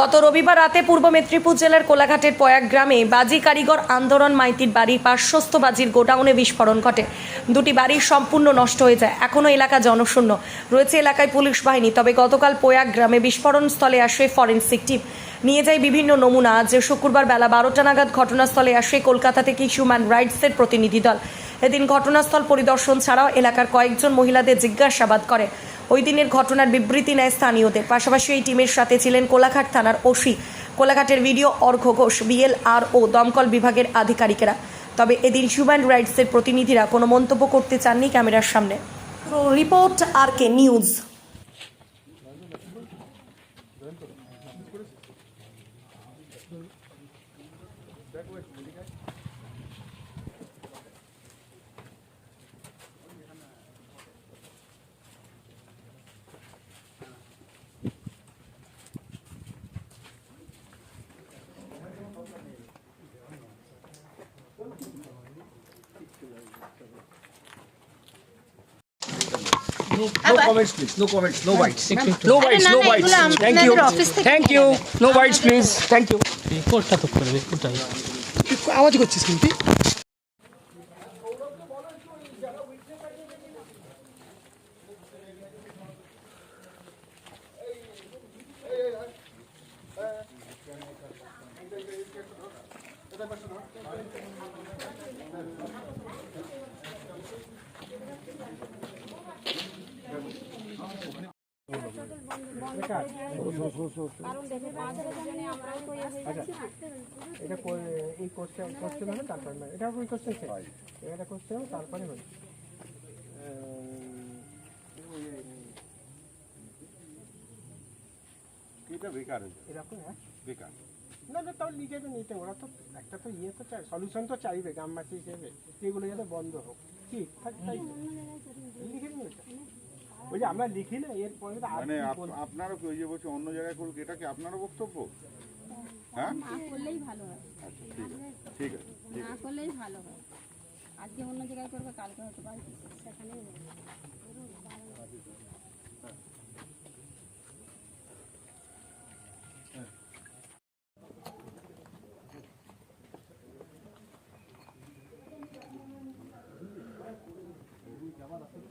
গত রবিবার রাতে পূর্ব মেদিনীপুর জেলার কোলাঘাটের পয়াগ গ্রামে বাজি কারিগর আন্দোলন মাইতির বাড়ির পার্শ্বস্থ বাজির গোডাউনে বিস্ফোরণ ঘটে। দুটি বাড়ি সম্পূর্ণ নষ্ট হয়ে যায়। এখনও এলাকা জনশূন্য। রয়েছে এলাকায় পুলিশ বাহিনী, তবে গতকাল পয়াগ গ্রামে বিস্ফোরণ স্থলে আসে ফরেনসিক টিম। নিয়ে যায় বিভিন্ন নমুনা। আজ শুক্রবার বেলা বারোটা নাগাদ ঘটনাস্থলে আসে কলকাতা থেকে হিউম্যান রাইটসের প্রতিনিধি দল। এদিন ঘটনাস্থল পরিদর্শন ছাড়াও এলাকার কয়েকজন মহিলাদের জিজ্ঞাসাবাদ করে। ওই দিনের ঘটনার বিবৃতি নেয় স্থানীয়দের। পাশাপাশি এই টিমের সাথে ছিলেন কোলাঘাট থানার ওসি। কোলাঘাটের ভিডিও অর্ঘ ঘোষ বিএলআর ও দমকল বিভাগের আধিকারিকেরা। তবে এদিন হিউম্যান রাইটসের প্রতিনিধিরা কোনো মন্তব্য করতে চাননি ক্যামেরার সামনে। Report R K news. No comments, please. No comments. No bites. No আরে bites. না, No না, bites. এগুলো Thank you. আপনাদের অফিস থেকে Thank নিয়ে you. যাবে। No bites, please. Thank you. রিপোর্টটা তো করবে কোথায় আওয়াজ করছিস কিন্তু এটা এই কোর্সটা কোশ্চেন হবে তারপরে এটা ওই কোশ্চেন এটা কোশ্চেন তারপরে এটা বেকার এরকম হ্যাঁ বেকার না নিতে ওরা তো একটা তো ইয়ে তো চাই সলিউশন তো চাইবে হিসেবে এগুলো বন্ধ হোক কি তাই- লিখে। ওই যে আমরা লিখি না এরপরে মানে কি? আপনারও কেউ যে বলছে অন্য জায়গায় করুক এটা কি আপনারও বক্তব্য? হ্যাঁ? না করলেই ভালো হয়। আচ্ছা ঠিক আছে ঠিক আছে না করলেই ভালো হয়। আজকে অন্য জায়গায় করবে কালকে হয়তো পারে সেখানেই হবে।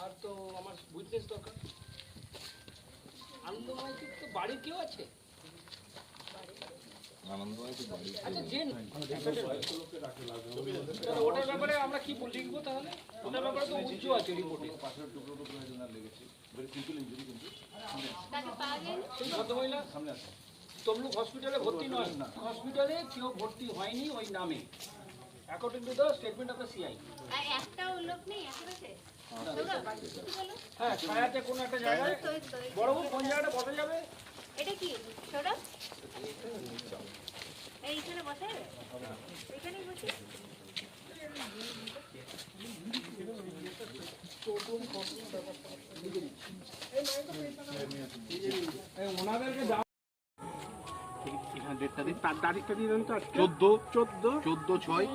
আর তো আমার উইটনেস দরকার আনন্দময়ীর তো বাড়ির কেউ আছে ওটার ব্যাপারে আমরা কি লিখব তাহলে ওটার ব্যাপারে তো উজ্জ্ব আছে রিপোর্টে সেই ভদ্রমহিলা তমলুক হসপিটালে ভর্তি নয় না হসপিটালে কেউ ভর্তি হয়নি ওই নামে according to the statement of the CI একটাও লোক নেই আশেপাশে হ্যাঁ একটা জায়গায় বড়বাবু কোন জায়গাটা বসা যাবে এটা কি? সৌরভ? এইখানে বসে? এখানেই বসে? তার তারিখটা দিয়ে দেন তো। চোদ্দ চোদ্দ? চোদ্দ ছয়।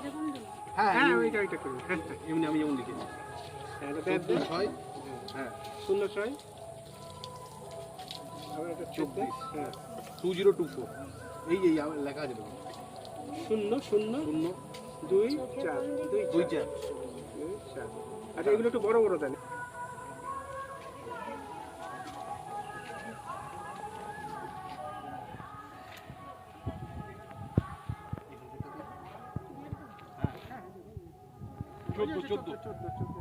হ্যাঁ হ্যাঁ ওইটা ওইটা করুন। হ্যাঁ হ্যাঁ, এমনি আমি যেমন লিখেছি হ্যাঁ এটা ছয়। হ্যাঁ শূন্য ছয়। আবার এটা চব্বিশ। হ্যাঁ। Two zero two four. এই এই লেখা আছে শূন্য শূন্য শূন্য। দুই চার দুই দুই চার। চার দুই চার। আচ্ছা এগুলো একটু বড় বড় দেন চোদ্দ চোদ্দ। চোদ্দ চোদ্দ।